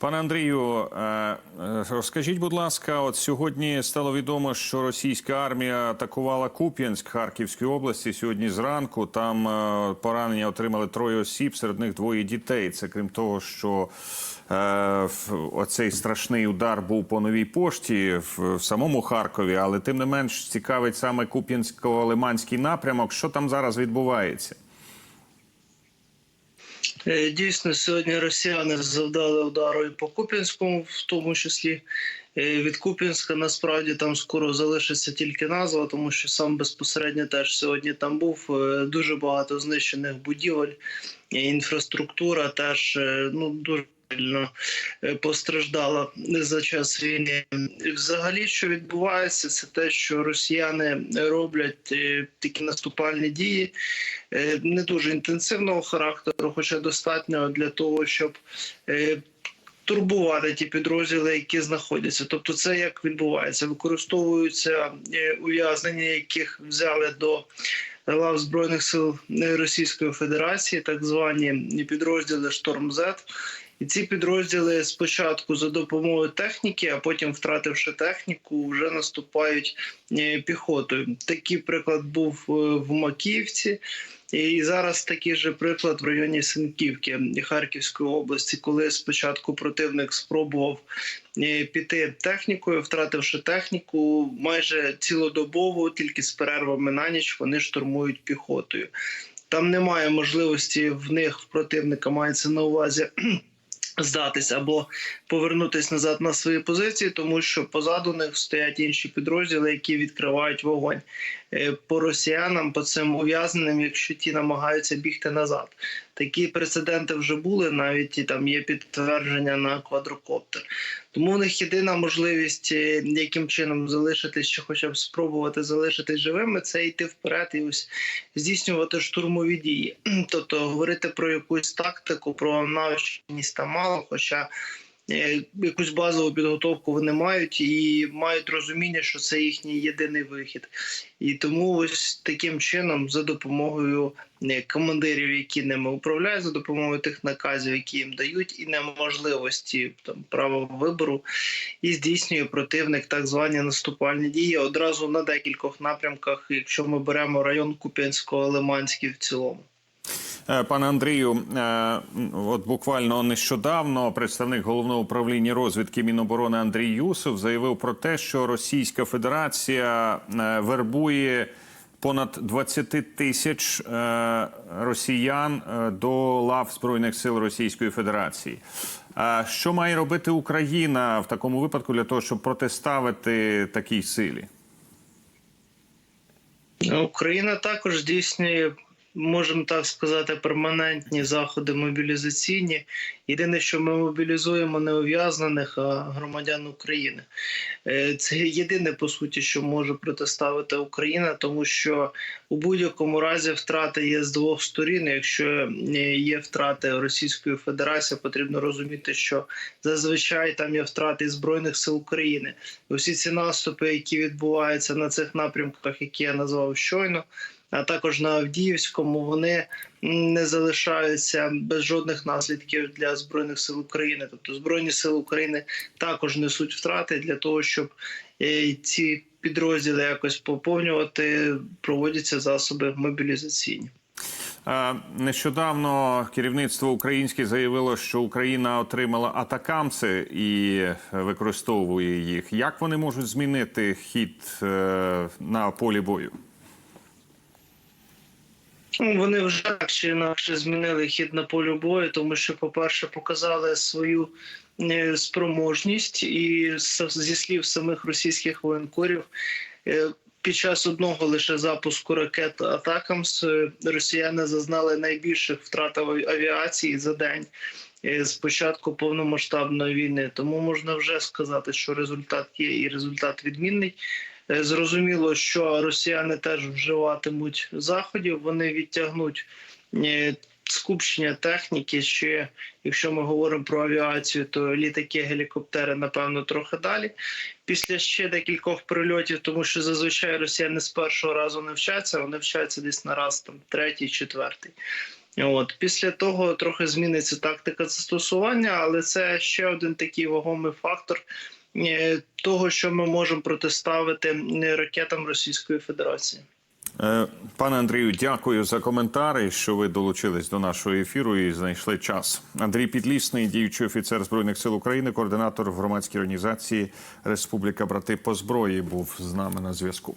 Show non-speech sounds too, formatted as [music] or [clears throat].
Пане Андрію, е, е, розкажіть, будь ласка, от сьогодні стало відомо, що російська армія атакувала Куп'янськ Харківської області сьогодні зранку. Там е, поранення отримали троє осіб, серед них двоє дітей. Це крім того, що оцей страшний удар був по новій пошті в самому Харкові, але тим не менш цікавить саме Куп'янсько-Лиманський напрямок. Що там зараз відбувається? Е, Дійсно, сьогодні росіяни завдали удару і по Куп'янському, в тому числі Е, від Куп'янська. Насправді там скоро залишиться тільки назва, тому що сам безпосередньо теж сьогодні там був Е, дуже багато знищених будівель, інфраструктура теж ну дуже. Сильно, е, Постраждала за час війни. Взагалі, що відбувається, це те, що росіяни роблять е, такі наступальні дії, е, не дуже інтенсивного характеру, хоча достатньо для того, щоб турбувати ті підрозділи, які знаходяться. Тобто, це як відбувається? Використовуються ув'язнення, яких взяли до лав збройних сил Російської Федерації, так звані підрозділи Шторм З. І ці підрозділи спочатку за допомогою техніки, а потім, втративши техніку, вже наступають е, піхотою. Такий приклад був е, в Макіївці. І зараз такий же приклад в районі Синківки Харківської області, коли спочатку противник спробував е, піти технікою, втративши техніку, майже цілодобово, тільки з перервами на ніч вони штурмують піхотою. Там немає можливості в них в противника мається на увазі. Здатись або повернутися назад на свої позиції, тому що позаду них стоять інші підрозділи, які відкривають вогонь е, по росіянам, по цим ув'язненим, якщо ті намагаються бігти назад. Такі прецеденти вже були, навіть і там є підтвердження на квадрокоптер. Тому у них єдина можливість, е, яким чином залишитись, чи хоча б спробувати залишитись живими, це йти вперед і ось здійснювати штурмові дії. [clears throat] Тобто говорити про якусь тактику, про навичність там мало, хоча якусь базову підготовку вони мають і мають розуміння, що це їхній єдиний вихід. І тому ось таким чином, за допомогою е, командирів, які ними управляють, за допомогою тих наказів, які їм дають, і неможливості там права вибору, і здійснює противник так звані наступальні дії одразу на декількох напрямках, якщо ми беремо район Куп'янського Лиманський в цілому. Е, Пане Андрію, е, от буквально нещодавно представник головного управління розвідки Міноборони Андрій Юсов заявив про те, що Російська Федерація е, вербує понад 20 тисяч росіян до лав збройних сил Російської Федерації. Що має робити Україна в такому випадку для того, щоб протиставити такій силі? Україна також здійснює, можемо так сказати, перманентні заходи мобілізаційні. Єдине, що ми мобілізуємо не ув'язнених, а громадян України. Е, Це єдине по суті, що може протиставити Україна, тому що у будь-якому разі втрати є з двох сторін. Якщо е, є втрати Російської Федерації, потрібно розуміти, що зазвичай там є втрати збройних сил України. Усі ці наступи, які відбуваються на цих напрямках, які я назвав щойно. А також на Авдіївському вони не залишаються без жодних наслідків для збройних сил України. Тобто збройні сили України також несуть втрати для того, щоб е, ці підрозділи якось поповнювати, проводяться засоби мобілізаційні. Е, Нещодавно керівництво українське заявило, що Україна отримала атакамси і використовує їх. Як вони можуть змінити хід е, на полі бою? Ну, Вони вже так чи інакше змінили хід на полі бою, тому що, по-перше, показали свою е, спроможність, і зі слів самих російських воєнкорів. е, Під час одного лише запуску ракет Атакамс росіяни зазнали найбільших втрат авіації за день е, з початку повномасштабної війни. Тому можна вже сказати, що результат є і результат відмінний. Е, Зрозуміло, що росіяни теж вживатимуть заходів. Вони відтягнуть е, скупчення техніки. Ще якщо ми говоримо про авіацію, то літаки, гелікоптери, напевно, трохи далі. Після ще декількох прильотів, тому що зазвичай росіяни з першого разу не вчаться, вони вчаться десь на раз там третій, четвертий. От після того трохи зміниться тактика застосування, але це ще один такий вагомий фактор того, що ми можемо протиставити е, ракетам Російської Федерації. Е, Пане Андрію, дякую за коментарі, що ви долучились до нашого ефіру і знайшли час. Андрій Підлісний, діючий офіцер збройних сил України, координатор громадської організації Республіка Брати по зброї, був з нами на зв'язку.